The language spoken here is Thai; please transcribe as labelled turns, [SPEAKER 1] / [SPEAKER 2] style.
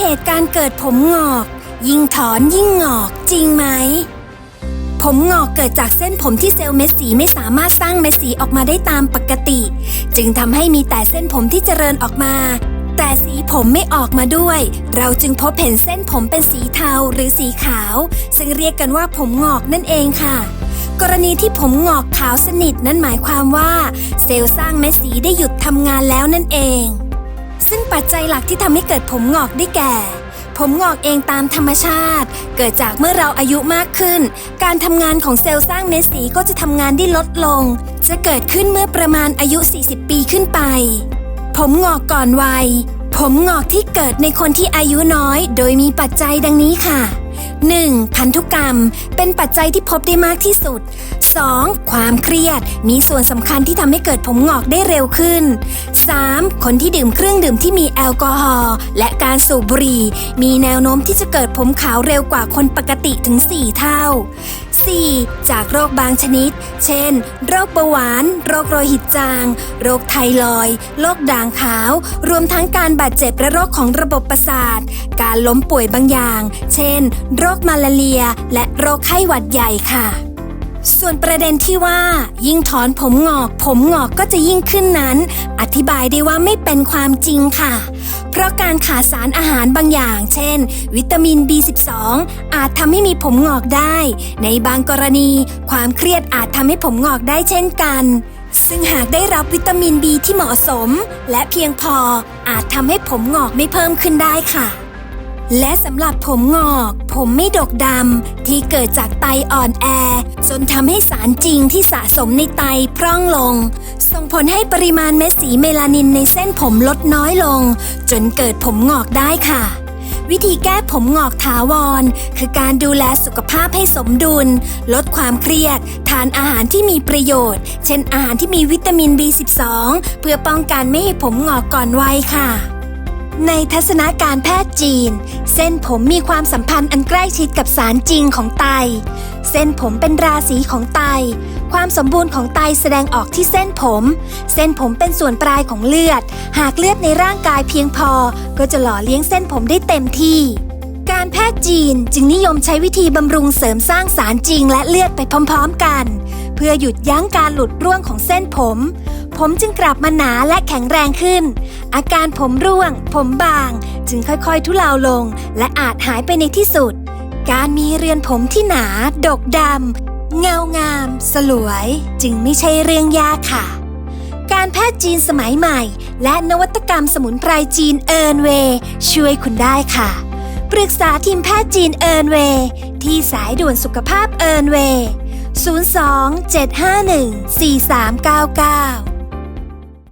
[SPEAKER 1] เหตุการเกิดผมงอก ยิ่งถอนยิ่งงอกจริงไหม ผมงอกเกิดจากเส้นผมที่เซลล์เม็ดสีไม่สามารถสร้างเม็ดสีออกมาได้ตามปกติ จึงทำให้มีแต่เส้นผมที่เจริญออกมา แต่สีผมไม่ออกมาด้วย เราจึงพบเห็นเส้นผมเป็นสีเทาหรือสีขาว ซึ่งเรียกกันว่าผมงอกนั่นเองค่ะกรณีที่ผมงอกขาวสนิทนั่นหมายความว่า เซลล์สร้างเม็ดสีได้หยุดทำงานแล้วนั่นเอง ซึ่งปัจจัยหลักที่ทำให้เกิดผมงอกได้แก่ ผมงอกเองตามธรรมชาติ เกิดจากเมื่อเราอายุมากขึ้น การทำงานของเซลล์สร้างเม็ดสีก็จะทำงานได้ลดลง จะเกิดขึ้นเมื่อประมาณอายุ 40 ปีขึ้นไป ผมงอกก่อนวัย ผมงอกที่เกิดในคนที่อายุน้อย โดยมีปัจจัยดังนี้ค่ะ 1. พันธุกรรม เป็นปัจจัยที่พบได้มากที่สุด 2. ความเครียด มีส่วนสำคัญที่ทำให้เกิดผมงอกได้เร็วขึ้น 3. คนที่ดื่มเครื่องดื่มที่มีแอลกอฮอล์และการสูบบุหรี่ มีแนวโน้มที่จะเกิดผมขาวเร็วกว่าคนปกติถึง 4 เท่า 4. จากโรคบางชนิด เช่น โรคเบาหวาน โรคโรหิตจาง โรคไทรอย โรคด่างขาว รวมทั้งการบาดเจ็บและโรคของระบบประสาท การล้มป่วยบางอย่าง เช่น โรคมาลาเรีย และโรคไข้หวัดใหญ่ค่ะ ส่วนประเด็นที่ว่า ยิ่งถอนผมงอก ผมงอกก็จะยิ่งขึ้นนั้น อธิบายได้ว่าไม่เป็นความจริงค่ะ เพราะการขาดสารอาหารบางอย่าง เช่น วิตามิน B12 อาจทำให้มีผมงอกได้ ในบางกรณี ความเครียดอาจทำให้ผมงอกได้เช่นกัน ซึ่งหากได้รับวิตามิน B ที่เหมาะสม และเพียงพออาจทำให้ผมงอกไม่เพิ่มขึ้นได้ค่ะ และสำหรับผมงอก ผมไม่ดกดำที่เกิดจากไตอ่อนแอ จนทำให้สารจริงที่สะสมในไตพร่องลง ส่งผลให้ปริมาณเม็ดสีเมลานินในเส้นผมลดน้อยลง จนเกิดผมงอกได้ค่ะ วิธีแก้ผมงอกถาวร คือการดูแลสุขภาพให้สมดุล ลดความเครียด ทานอาหารที่มีประโยชน์ เช่นอาหารที่มีวิตามิน B12 เพื่อป้องกันไม่ให้ผมงอกก่อนวัยค่ะ ในทัศนาการแพทย์จีน เส้นผมมีความสัมพันธ์อันใกล้ชิดกับสารจริงของไต เส้นผมเป็นราศีของไต ความสมบูรณ์ของไตแสดงออกที่เส้นผม เส้นผมเป็นส่วนปลายของเลือด หากเลือดในร่างกายเพียงพอ ก็จะหล่อเลี้ยงเส้นผมได้เต็มที่ การแพทย์จีนจึงนิยมใช้วิธีบำรุงเสริมสร้างสารจริงและเลือดไปพร้อม ๆ กัน เพื่อหยุดยั้งการหลุดร่วงของเส้นผม ผมจึงกลับมาหนาและแข็งแรงขึ้น อาการผมร่วง ผมบาง จึงค่อยๆ ทุเลาลง และอาจหายไปในที่สุด การมีเรือนผมที่หนา ดกดำเงางาม สลวย จึงไม่ใช่เรื่องยากค่ะ การแพทย์จีนสมัยใหม่ และนวัตกรรมสมุนไพรจีนเอิร์นเวย์ช่วยคุณได้ค่ะ ปรึกษาทีมแพทย์จีนเอิร์นเวย์ที่สายด่วนสุขภาพเอิร์นเวย์02 751 4399